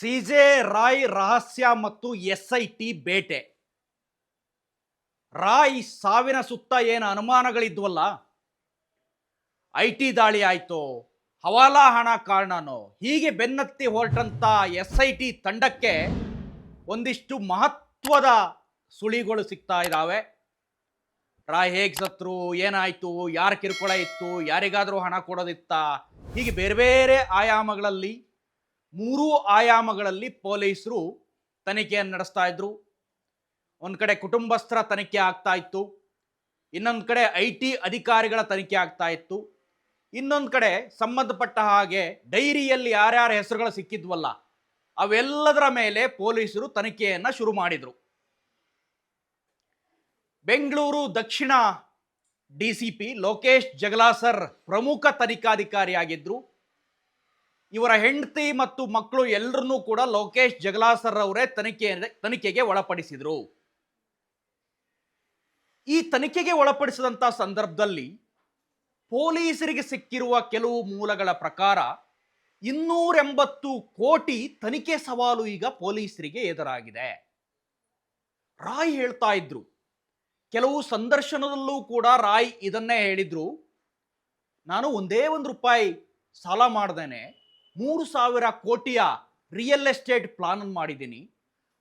CJ Roy ರಹಸ್ಯ ಮತ್ತು S I T ಬೇಟೆ. ರಾಯ್ ಸಾವಿನ ಸುತ್ತ ಏನು ಅನುಮಾನಗಳಿದ್ವಲ್ಲ? ಐ ಟಿ ದಾಳಿ ಆಯ್ತು? ಹವಾಲಾ ಹಣ ಕಾರಣನೋ? ಹೀಗೆ ಬೆನ್ನತ್ತಿ ಹೊರಟಂತ ಎಸ್ ಐ ಟಿ ತಂಡಕ್ಕೆ ಒಂದಿಷ್ಟು ಮಹತ್ವದ ಸುಳಿಗಳು ಸಿಗ್ತಾ ಇದ್ದಾವೆ ರಾಯ್ ಹೇಗೆ ಸತ್ರು? ಏನಾಯ್ತು? ಯಾರ ಕಿರುಕುಳ ಇತ್ತು? ಯಾರಿಗಾದರೂ ಹಣ ಕೊಡೋದಿತ್ತ? ಹೀಗೆ ಬೇರೆ ಬೇರೆ ಆಯಾಮಗಳಲ್ಲಿ ಮೂರೂ ಆಯಾಮಗಳಲ್ಲಿ ಪೊಲೀಸರು ತನಿಖೆಯನ್ನು ನಡೆಸ್ತಾ ಇದ್ರು. ಒಂದು ಕಡೆ ಕುಟುಂಬಸ್ಥರ ತನಿಖೆ ಆಗ್ತಾ ಇತ್ತು. ಇನ್ನೊಂದು ಕಡೆ ಐ ಟಿ ಅಧಿಕಾರಿಗಳ ತನಿಖೆ ಆಗ್ತಾ ಇತ್ತು. ಇನ್ನೊಂದು ಕಡೆ ಸಂಬಂಧಪಟ್ಟ ಹಾಗೆ ಡೈರಿಯಲ್ಲಿ ಯಾರ್ಯಾರ ಹೆಸರುಗಳು ಸಿಕ್ಕಿದ್ವಲ್ಲ, ಅವೆಲ್ಲದರ ಮೇಲೆ ಪೊಲೀಸರು ತನಿಖೆಯನ್ನು ಶುರು ಮಾಡಿದರು. ಬೆಂಗಳೂರು ದಕ್ಷಿಣ D C P Lokesh Jagalasar ಪ್ರಮುಖ ತನಿಖಾಧಿಕಾರಿಯಾಗಿದ್ದರು ಇವರ ಹೆಂಡತಿ ಮತ್ತು ಮಕ್ಕಳು ಎಲ್ಲರನ್ನೂ ಕೂಡ ಲೋಕೇಶ್ ಜಗಲಾಸರ್ ಅವರೇ ತನಿಖೆ, ತನಿಖೆಗೆ ಒಳಪಡಿಸಿದರು. ಈ ತನಿಖೆಗೆ ಒಳಪಡಿಸಿದಂಥ ಸಂದರ್ಭದಲ್ಲಿ ಪೊಲೀಸರಿಗೆ ಸಿಕ್ಕಿರುವ ಕೆಲವು ಮೂಲಗಳ ಪ್ರಕಾರ ಇನ್ನೂರೆಂಬತ್ತು ಕೋಟಿ ತನಿಖೆ ಸವಾಲು ಈಗ ಪೊಲೀಸರಿಗೆ ಎದುರಾಗಿದೆ. ರಾಯ್ ಹೇಳ್ತಾ ಇದ್ರು, ಕೆಲವು ಸಂದರ್ಶನದಲ್ಲೂ ಕೂಡ ರಾಯ್ ಇದನ್ನೇ ಹೇಳಿದ್ರು, ನಾನು ಒಂದೇ ಒಂದು ರೂಪಾಯಿ ಸಾಲ ಮಾಡ್ದೇನೆ ಮೂರು ಸಾವಿರ ಕೋಟಿಯ ರಿಯಲ್ ಎಸ್ಟೇಟ್ ಪ್ಲಾನ್ ಮಾಡಿದ್ದೀನಿ.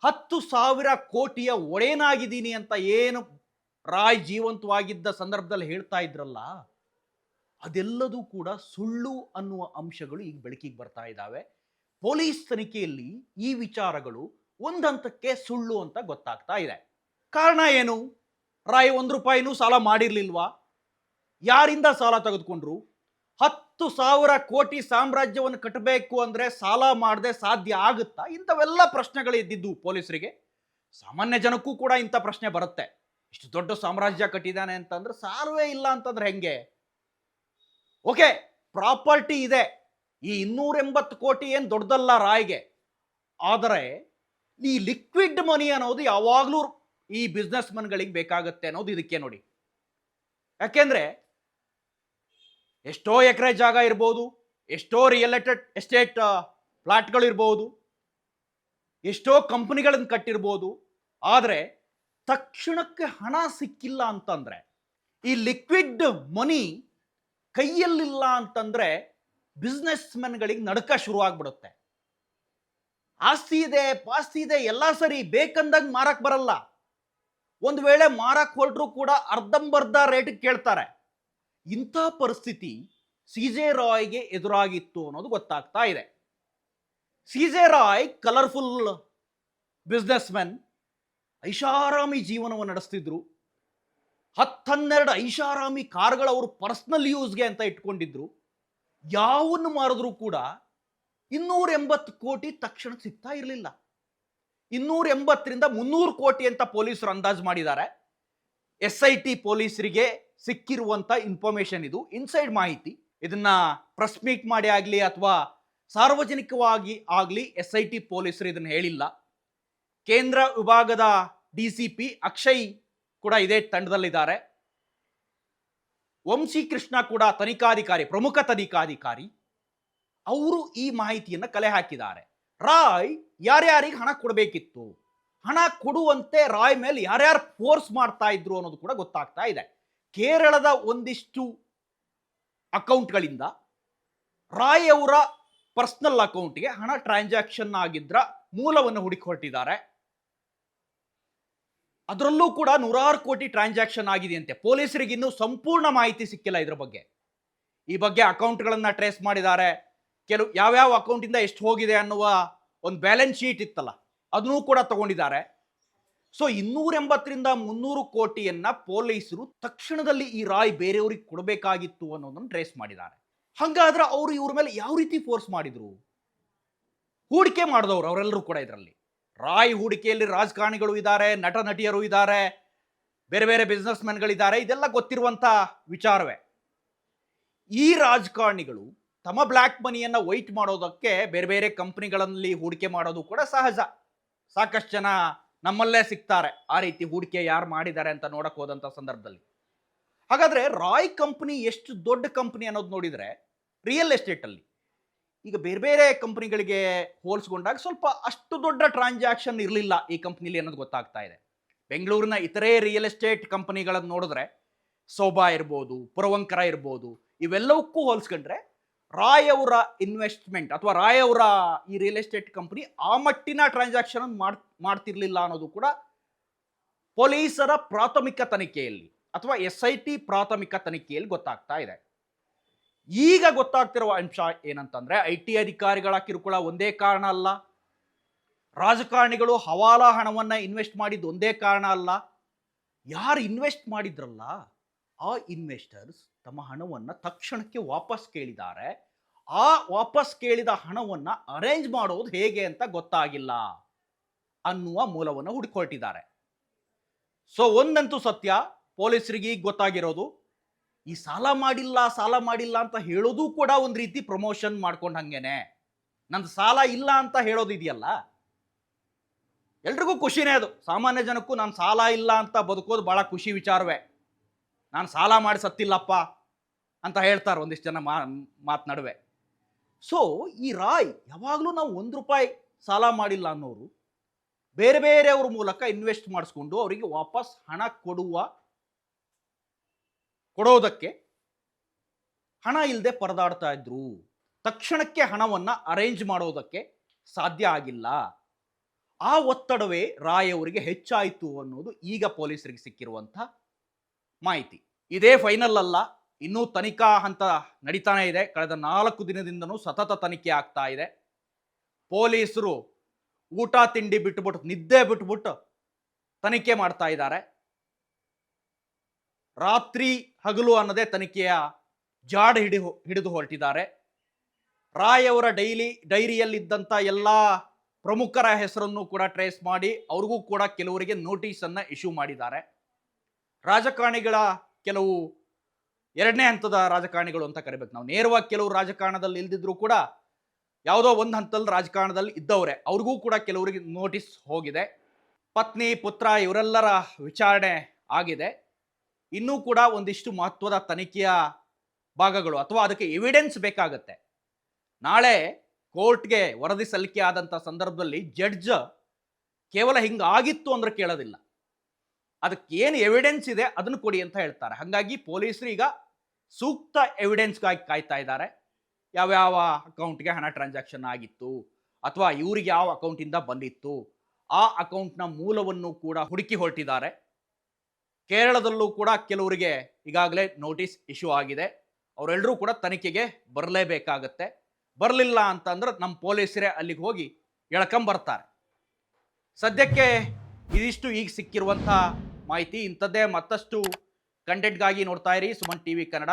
ಹತ್ತು ಸಾವಿರ ಕೋಟಿಯ ಒಡೆಯನಾಗಿದ್ದೀನಿ ಅಂತ ಏನು ರಾಯ್ ಜೀವಂತವಾಗಿದ್ದ ಸಂದರ್ಭದಲ್ಲಿ ಹೇಳ್ತಾ ಇದ್ರಲ್ಲ, ಅದೆಲ್ಲದೂ ಕೂಡ ಸುಳ್ಳು ಅನ್ನುವ ಅಂಶಗಳು ಈಗ ಬೆಳಕಿಗೆ ಬರ್ತಾ ಇದ್ದಾವೆ. ಪೊಲೀಸ್ ತನಿಖೆಯಲ್ಲಿ ಈ ವಿಚಾರಗಳು ಒಂದಂತಕ್ಕೆ ಸುಳ್ಳು ಅಂತ ಗೊತ್ತಾಗ್ತಾ ಇದೆ. ಕಾರಣ ಏನು? ರಾಯ್ ಒಂದು ರೂಪಾಯಿನೂ ಸಾಲ ಮಾಡಿರಲಿಲ್ವಾ? ಯಾರಿಂದ ಸಾಲ ತೆಗೆದುಕೊಂಡ್ರು? ಹತ್ತು ಸಾವಿರ ಕೋಟಿ ಸಾಮ್ರಾಜ್ಯವನ್ನು ಕಟ್ಟಬೇಕು ಅಂದ್ರೆ ಸಾಲ ಮಾಡದೆ ಸಾಧ್ಯ ಆಗುತ್ತಾ? ಇಂಥವೆಲ್ಲ ಪ್ರಶ್ನೆಗಳು ಇದ್ದಿದ್ದು ಪೊಲೀಸರಿಗೆ. ಸಾಮಾನ್ಯ ಜನಕ್ಕೂ ಕೂಡ ಇಂಥ ಪ್ರಶ್ನೆ ಬರುತ್ತೆ. ಇಷ್ಟು ದೊಡ್ಡ ಸಾಮ್ರಾಜ್ಯ ಕಟ್ಟಿದ್ದಾನೆ ಅಂತಂದ್ರೆ ಸಾಲವೇ ಇಲ್ಲ ಅಂತಂದ್ರೆ ಹೆಂಗೆ? ಓಕೆ, ಪ್ರಾಪರ್ಟಿ ಇದೆ. ಈ ಇನ್ನೂರ ಎಂಬತ್ತು ಕೋಟಿ ಏನು ದೊಡ್ಡದಲ್ಲ ರಾಯ್ಗೆ? ಆದರೆ ಈ ಲಿಕ್ವಿಡ್ ಮನಿ ಅನ್ನೋದು ಯಾವಾಗಲೂ ಈ ಬಿಸ್ನೆಸ್ ಮನ್ಗಳಿಗೆ ಬೇಕಾಗುತ್ತೆ ಅನ್ನೋದು ಇದಕ್ಕೆ ನೋಡಿ. ಯಾಕೆಂದ್ರೆ ಎಷ್ಟೋ ಎಕರೆ ಜಾಗ ಇರ್ಬೋದು, ಎಷ್ಟೋ ರಿಯಲ್ ಎಸ್ಟೇಟ್ ಎಸ್ಟೇಟ್ ಫ್ಲಾಟ್ಗಳು ಇರ್ಬೋದು, ಎಷ್ಟೋ ಕಂಪನಿಗಳನ್ನು ಕಟ್ಟಿರ್ಬೋದು, ಆದರೆ ತಕ್ಷಣಕ್ಕೆ ಹಣ ಸಿಕ್ಕಿಲ್ಲ ಅಂತಂದರೆ, ಈ ಲಿಕ್ವಿಡ್ ಮನಿ ಕೈಯಲ್ಲಿಲ್ಲ ಅಂತಂದರೆ ಬಿಸ್ನೆಸ್ ಮೆನ್ಗಳಿಗೆ ನಡಕ ಶುರು ಆಗ್ಬಿಡುತ್ತೆ ಆಸ್ತಿ ಇದೆ, ಪಾಸ್ತಿ ಇದೆ, ಎಲ್ಲ ಸರಿ, ಬೇಕಂದಂಗೆ ಮಾರಕ್ ಬರಲ್ಲ. ಒಂದು ವೇಳೆ ಮಾರಕ್ಕೆ ಹೊರಟರು ಕೂಡ ಅರ್ಧಂಬರ್ಧ ರೇಟ್ ಕೇಳ್ತಾರೆ. ಇಂಥ ಪರಿಸ್ಥಿತಿ ಸಿ ಜೆ ರಾಯ್ಗೆ ಎದುರಾಗಿತ್ತು ಅನ್ನೋದು ಗೊತ್ತಾಗ್ತಾ ಇದೆ. C J Roy colourful businessmen ಐಷಾರಾಮಿ ಜೀವನವನ್ನು ನಡೆಸ್ತಿದ್ರು. ಹತ್ತನ್ನೆರಡು ಐಷಾರಾಮಿ ಕಾರ್ಗಳು ಅವರು ಪರ್ಸ್ನಲ್ ಯೂಸ್ಗೆ ಅಂತ ಇಟ್ಕೊಂಡಿದ್ರು. ಯಾವನ್ನು ಮಾರಿದ್ರು ಕೂಡ ಇನ್ನೂರ ಎಂಬತ್ತು ಕೋಟಿ ತಕ್ಷಣ ಸಿಗ್ತಾ ಇರಲಿಲ್ಲ. ಇನ್ನೂರ ಎಂಬತ್ತರಿಂದ ಮುನ್ನೂರು ಕೋಟಿ ಅಂತ ಪೊಲೀಸರು ಅಂದಾಜು ಮಾಡಿದ್ದಾರೆ. ಎಸ್ ಐ ಟಿ ಪೊಲೀಸರಿಗೆ ಸಿಕ್ಕಿರುವಂತ ಇನ್ಫಾರ್ಮೇಷನ್ ಇದು ಇನ್ಸೈಡ್ ಮಾಹಿತಿ. ಇದನ್ನ ಪ್ರೆಸ್ ಮೀಟ್ ಮಾಡಿ ಆಗಲಿ ಅಥವಾ ಸಾರ್ವಜನಿಕವಾಗಿ ಆಗಲಿ ಎಸ್ ಐ ಟಿ ಪೊಲೀಸರು ಇದನ್ನು ಹೇಳಿಲ್ಲ. ಕೇಂದ್ರ ವಿಭಾಗದ ಡಿ ಸಿ ಪಿ ಅಕ್ಷಯ್ ಕೂಡ ಇದೇ ತಂಡದಲ್ಲಿದ್ದಾರೆ. ವಂಶಿ ಕೃಷ್ಣ ಕೂಡ ತನಿಖಾಧಿಕಾರಿ, ಪ್ರಮುಖ ತನಿಖಾಧಿಕಾರಿ, ಅವರು ಈ ಮಾಹಿತಿಯನ್ನು ಕಲೆ ಹಾಕಿದ್ದಾರೆ. ರಾಯ್ ಯಾರ್ಯಾರಿಗೆ ಹಣ ಕೊಡಬೇಕಿತ್ತು? ಹಣ ಕೊಡುವಂತೆ ರಾಯ್ ಮೇಲೆ ಯಾರ್ಯಾರು ಫೋರ್ಸ್ ಮಾಡ್ತಾ ಇದ್ರು ಅನ್ನೋದು ಕೂಡ ಗೊತ್ತಾಗ್ತಾ ಇದೆ. ಕೇರಳದ ಒಂದಿಷ್ಟು ಅಕೌಂಟ್ಗಳಿಂದ ರಾಯ್ ಅವರ ಪರ್ಸ್ನಲ್ ಅಕೌಂಟ್ಗೆ ಹಣ ಟ್ರಾನ್ಸಾಕ್ಷನ್ ಆಗಿದ್ರ ಮೂಲವನ್ನು ಹುಡುಕೊಟ್ಟಿದ್ದಾರೆ ಅದರಲ್ಲೂ ಕೂಡ ನೂರಾರು ಕೋಟಿ ಟ್ರಾನ್ಸಾಕ್ಷನ್ ಆಗಿದೆಯಂತೆ. ಪೊಲೀಸರಿಗೆ ಇನ್ನೂ ಸಂಪೂರ್ಣ ಮಾಹಿತಿ ಸಿಕ್ಕಿಲ್ಲ ಇದ್ರ ಬಗ್ಗೆ. ಈ ಬಗ್ಗೆ ಅಕೌಂಟ್ಗಳನ್ನು ಟ್ರೇಸ್ ಮಾಡಿದ್ದಾರೆ. ಕೆಲವು ಯಾವ್ಯಾವ ಅಕೌಂಟಿಂದ ಎಷ್ಟು ಹೋಗಿದೆ ಅನ್ನುವ ಒಂದು ಬ್ಯಾಲೆನ್ಸ್ ಶೀಟ್ ಇತ್ತಲ್ಲ ಅದನ್ನೂ ಕೂಡ ತಗೊಂಡಿದ್ದಾರೆ. ಸೊ ಇನ್ನೂರೆಂಬತ್ತರಿಂದ ಮುನ್ನೂರು ಕೋಟಿಯನ್ನ ಪೊಲೀಸರು ತಕ್ಷಣದಲ್ಲಿ ಈ ರಾಯ್ ಬೇರೆಯವ್ರಿಗೆ ಕೊಡಬೇಕಾಗಿತ್ತು ಅನ್ನೋದನ್ನು ಟ್ರೇಸ್ ಮಾಡಿದ್ದಾರೆ. ಹಂಗಾದ್ರೆ ಅವರು ಇವ್ರ ಮೇಲೆ ಯಾವ ರೀತಿ ಫೋರ್ಸ್ ಮಾಡಿದ್ರು? ಹೂಡಿಕೆ ಮಾಡಿದವರು ಅವರೆಲ್ಲರೂ ಕೂಡ ಇದರಲ್ಲಿ. ರಾಯ್ ಹೂಡಿಕೆಯಲ್ಲಿ ರಾಜಕಾರಣಿಗಳು ಇದ್ದಾರೆ ನಟ ನಟಿಯರು ಇದ್ದಾರೆ, ಬೇರೆ ಬೇರೆ ಬಿಸ್ನೆಸ್ ಮ್ಯಾನ್ಗಳಿದ್ದಾರೆ ಇದೆಲ್ಲ ಗೊತ್ತಿರುವಂತ ವಿಚಾರವೇ. ಈ ರಾಜಕಾರಣಿಗಳು ತಮ್ಮ ಬ್ಲ್ಯಾಕ್ ಮನಿಯನ್ನ ವೈಟ್ ಮಾಡೋದಕ್ಕೆ ಬೇರೆ ಬೇರೆ ಕಂಪನಿಗಳಲ್ಲಿ ಹೂಡಿಕೆ ಮಾಡೋದು ಕೂಡ ಸಹಜ. ಸಾಕಷ್ಟು ಜನ ನಮ್ಮಲ್ಲೇ ಸಿಗ್ತಾರೆ. ಆ ರೀತಿ ಹೂಡಿಕೆ ಯಾರು ಮಾಡಿದ್ದಾರೆ ಅಂತ ನೋಡಕ್ ಹೋದಂತ ಸಂದರ್ಭದಲ್ಲಿ. ಹಾಗಾದ್ರೆ ರಾಯ್ ಕಂಪನಿ ಎಷ್ಟು ದೊಡ್ಡ ಕಂಪನಿ ಅನ್ನೋದು ನೋಡಿದ್ರೆ ರಿಯಲ್ ಎಸ್ಟೇಟ್ ಅಲ್ಲಿ ಈಗ ಬೇರೆ ಬೇರೆ ಕಂಪನಿಗಳಿಗೆ ಹೋಲಿಸ್ಕೊಂಡಾಗ ಸ್ವಲ್ಪ ಅಷ್ಟು ದೊಡ್ಡ ಟ್ರಾನ್ಸಾಕ್ಷನ್ ಇರಲಿಲ್ಲ ಈ ಕಂಪ್ನಿಲಿ ಅನ್ನೋದು ಗೊತ್ತಾಗ್ತಾ ಇದೆ. ಬೆಂಗಳೂರಿನ ಇತರೆ ರಿಯಲ್ ಎಸ್ಟೇಟ್ ಕಂಪನಿಗಳನ್ನು ನೋಡಿದ್ರೆ ಸೋಭಾ ಇರ್ಬೋದು, ಪುರವಂಕರ ಇರ್ಬೋದು, ಇವೆಲ್ಲವಕ್ಕೂ ಹೋಲಿಸ್ಕೊಂಡ್ರೆ ರಾಯ್ ಅವರ ಇನ್ವೆಸ್ಟ್ಮೆಂಟ್ ಅಥವಾ ರಾಯವರ ಈ ರಿಯಲ್ ಎಸ್ಟೇಟ್ ಕಂಪನಿ ಆ ಮಟ್ಟಿನ ಟ್ರಾನ್ಸಾಕ್ಷನ್ ಮಾಡ್, ಮಾಡ್ತಿರ್ಲಿಲ್ಲ ಅನ್ನೋದು ಕೂಡ ಪೊಲೀಸರ ಪ್ರಾಥಮಿಕ ತನಿಖೆಯಲ್ಲಿ ಅಥವಾ ಎಸ್ ಐ ಟಿ ಪ್ರಾಥಮಿಕ ತನಿಖೆಯಲ್ಲಿ ಗೊತ್ತಾಗ್ತಾ ಇದೆ. ಈಗ ಗೊತ್ತಾಗ್ತಿರುವ ಅಂಶ ಏನಂತಂದ್ರೆ ಐ ಟಿ ಅಧಿಕಾರಿಗಳ ಕಿರುಕುಳ ಒಂದೇ ಕಾರಣ ಅಲ್ಲ. ರಾಜಕಾರಣಿಗಳು ಹವಾಲಾ ಹಣವನ್ನ ಇನ್ವೆಸ್ಟ್ ಮಾಡಿದ್ದು ಒಂದೇ ಕಾರಣ ಅಲ್ಲ. ಯಾರು ಇನ್ವೆಸ್ಟ್ ಮಾಡಿದ್ರಲ್ಲ? ಆ ಇನ್ವೆಸ್ಟರ್ಸ್ ತಮ್ಮ ಹಣವನ್ನು ತಕ್ಷಣಕ್ಕೆ ವಾಪಸ್ ಕೇಳಿದ್ದಾರೆ. ಆ ವಾಪಸ್ ಕೇಳಿದ ಹಣವನ್ನು ಅರೇಂಜ್ ಮಾಡೋದು ಹೇಗೆ ಅಂತ ಗೊತ್ತಾಗಿಲ್ಲ ಅನ್ನುವ ಮೂಲವನ್ನು ಹುಡುಕೊಟ್ಟಿದ್ದಾರೆ ಸೊ ಒಂದಂತೂ ಸತ್ಯ, ಪೊಲೀಸರಿಗೆ ಈಗ ಗೊತ್ತಾಗಿರೋದು, ಈ ಸಾಲ ಮಾಡಿಲ್ಲ ಸಾಲ ಮಾಡಿಲ್ಲ ಅಂತ ಹೇಳೋದು ಕೂಡ ಒಂದು ರೀತಿ ಪ್ರಮೋಷನ್ ಮಾಡ್ಕೊಂಡು ಹಂಗೇನೆ. ನಂದು ಸಾಲ ಇಲ್ಲ ಅಂತ ಹೇಳೋದು ಇದೆಯಲ್ಲ? ಎಲ್ರಿಗೂ ಖುಷಿನೇ ಅದು. ಸಾಮಾನ್ಯ ಜನಕ್ಕೂ ನಾನು ಸಾಲ ಇಲ್ಲ ಅಂತ ಬದುಕೋದು ಭಾಳ ಖುಷಿ ವಿಚಾರವೇ. ನಾನು ಸಾಲ ಮಾಡಿ ಸತ್ತಿಲ್ಲಪ್ಪ ಅಂತ ಹೇಳ್ತಾರೆ ಒಂದಿಷ್ಟು ಜನ ಮಾ, ಮಾತು ನಡುವೆ. ಸೊ ಈ ರಾಯ್ ಯಾವಾಗಲೂ ನಾವು ಒಂದು ರೂಪಾಯಿ ಸಾಲ ಮಾಡಿಲ್ಲ ಅನ್ನೋರು ಬೇರೆ ಬೇರೆಯವ್ರ ಮೂಲಕ ಇನ್ವೆಸ್ಟ್ ಮಾಡಿಸ್ಕೊಂಡು ಅವರಿಗೆ ವಾಪಸ್ ಹಣ ಕೊಡುವ, ಕೊಡೋದಕ್ಕೆ ಹಣ ಇಲ್ಲದೆ ಪರದಾಡ್ತಾ ಇದ್ರು. ತಕ್ಷಣಕ್ಕೆ ಹಣವನ್ನು ಅರೇಂಜ್ ಮಾಡೋದಕ್ಕೆ ಸಾಧ್ಯ ಆಗಿಲ್ಲ. ಆ ಒತ್ತಡವೇ ರಾಯ್ ಅವರಿಗೆ ಹೆಚ್ಚಾಯಿತು ಅನ್ನೋದು ಈಗ ಪೊಲೀಸರಿಗೆ ಸಿಕ್ಕಿರುವಂಥ ಮಾಹಿತಿ. ಇದೇ ಫೈನಲ್ ಅಲ್ಲ, ಇನ್ನೂ ತನಿಖಾ ಹಂತ ನಡೀತಾನೆ ಇದೆ. ಕಳೆದ ನಾಲ್ಕು ದಿನದಿಂದನೂ ಸತತ ತನಿಖೆ ಆಗ್ತಾ ಇದೆ. ಪೊಲೀಸರು ಊಟ ತಿಂಡಿ ಬಿಟ್ಟುಬಿಟ್ಟು ನಿದ್ದೆ ಬಿಟ್ಬಿಟ್ಟು ತನಿಖೆ ಮಾಡ್ತಾ ಇದ್ದಾರೆ. ರಾತ್ರಿ ಹಗಲು ಅನ್ನದೇ ತನಿಖೆಯ ಜಾಡ್ ಹಿಡಿ ಹಿಡಿದು ಹೊರಟಿದ್ದಾರೆ. ರಾಯ್ ಅವರ ಡೈಲಿ, ಡೈರಿಯಲ್ಲಿದ್ದಂಥ ಎಲ್ಲ ಪ್ರಮುಖರ ಹೆಸರನ್ನು ಕೂಡ ಟ್ರೇಸ್ ಮಾಡಿ, ಅವ್ರಿಗೂ ಕೂಡ ಕೆಲವರಿಗೆ ನೋಟಿಸನ್ನು ಇಶ್ಯೂ ಮಾಡಿದ್ದಾರೆ. ರಾಜಕಾರಣಿಗಳ ಕೆಲವು ಎರಡನೇ ಹಂತದ ರಾಜಕಾರಣಿಗಳು ಅಂತ ಕರಿಬೇಕು. ನಾವು ನೇರವಾಗಿ ಕೆಲವು ರಾಜಕಾರಣದಲ್ಲಿ ಇಲ್ದಿದ್ರು ಕೂಡ ಯಾವುದೋ ಒಂದು ಹಂತದಲ್ಲಿ ರಾಜಕಾರಣದಲ್ಲಿ ಇದ್ದವರೇ. ಅವ್ರಿಗೂ ಕೂಡ ಕೆಲವರಿಗೆ ನೋಟಿಸ್ ಹೋಗಿದೆ. ಪತ್ನಿ, ಪುತ್ರ ಇವರೆಲ್ಲರ ವಿಚಾರಣೆ ಆಗಿದೆ. ಇನ್ನೂ ಕೂಡ ಒಂದಿಷ್ಟು ಮಹತ್ವದ ತನಿಖೆಯ ಭಾಗಗಳು ಅಥವಾ ಅದಕ್ಕೆ ಎವಿಡೆನ್ಸ್ ಬೇಕಾಗತ್ತೆ. ನಾಳೆ ಕೋರ್ಟ್ಗೆ ವರದಿ ಸಲ್ಲಿಕೆ ಆದಂಥ ಸಂದರ್ಭದಲ್ಲಿ ಜಡ್ಜ್ ಕೇವಲ ಹಿಂಗಾಗಿತ್ತು ಅಂದ್ರೆ ಕೇಳೋದಿಲ್ಲ. ಅದಕ್ಕೆ ಏನು ಎವಿಡೆನ್ಸ್ ಇದೆ ಅದನ್ನು ಕೊಡಿ ಅಂತ ಹೇಳ್ತಾರೆ. ಹಾಗಾಗಿ ಪೊಲೀಸರು ಈಗ ಸೂಕ್ತ ಎವಿಡೆನ್ಸ್ಗಾಗಿ ಕಾಯ್ತಾ ಇದ್ದಾರೆ. ಯಾವ್ಯಾವ ಅಕೌಂಟ್ಗೆ ಹಣ ಟ್ರಾನ್ಸಾಕ್ಷನ್ ಆಗಿತ್ತು ಅಥವಾ ಇವರಿಗೆ ಯಾವ ಅಕೌಂಟಿಂದ ಬಂದಿತ್ತು, ಆ ಅಕೌಂಟ್ನ ಮೂಲವನ್ನು ಕೂಡ ಹುಡುಕಿ ಹೊರಟಿದ್ದಾರೆ. ಕೇರಳದಲ್ಲೂ ಕೂಡ ಕೆಲವರಿಗೆ ಈಗಾಗಲೇ ನೋಟಿಸ್ ಇಶ್ಯೂ ಆಗಿದೆ. ಅವರೆಲ್ಲರೂ ಕೂಡ ತನಿಖೆಗೆ ಬರಲೇಬೇಕಾಗತ್ತೆ. ಬರಲಿಲ್ಲ ಅಂತಂದ್ರೆ ನಮ್ಮ ಪೊಲೀಸರೇ ಅಲ್ಲಿಗೆ ಹೋಗಿ ಎಳ್ಕೊಂಬರ್ತಾರೆ. ಸದ್ಯಕ್ಕೆ ಇದಿಷ್ಟು ಈಗ ಸಿಕ್ಕಿರುವಂಥ ಮಾಹಿತಿ ಇಂಥದ್ದೇ ಮತ್ತಷ್ಟು ಕಂಟೆಂಟ್ಗಾಗಿ ನೋಡ್ತಾ ಇರಿ ಸುಮನ್ ಟಿ ವಿ ಕನ್ನಡ.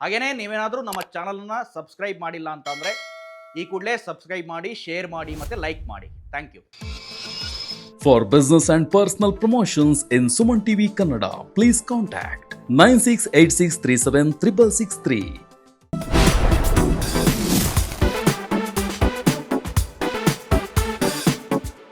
ಹಾಗೆಯೇ ನೀವೇನಾದರೂ ನಮ್ಮ ಚಾನಲನ್ನು ಸಬ್ಸ್ಕ್ರೈಬ್ ಮಾಡಿಲ್ಲ ಅಂತಂದರೆ ಈ ಕೂಡಲೇ ಸಬ್ಸ್ಕ್ರೈಬ್ ಮಾಡಿ ಶೇರ್ ಮಾಡಿ ಮತ್ತು ಲೈಕ್ ಮಾಡಿ. Thank you. For business and personal promotions in Suman TV Kannada, please contact 9686376663.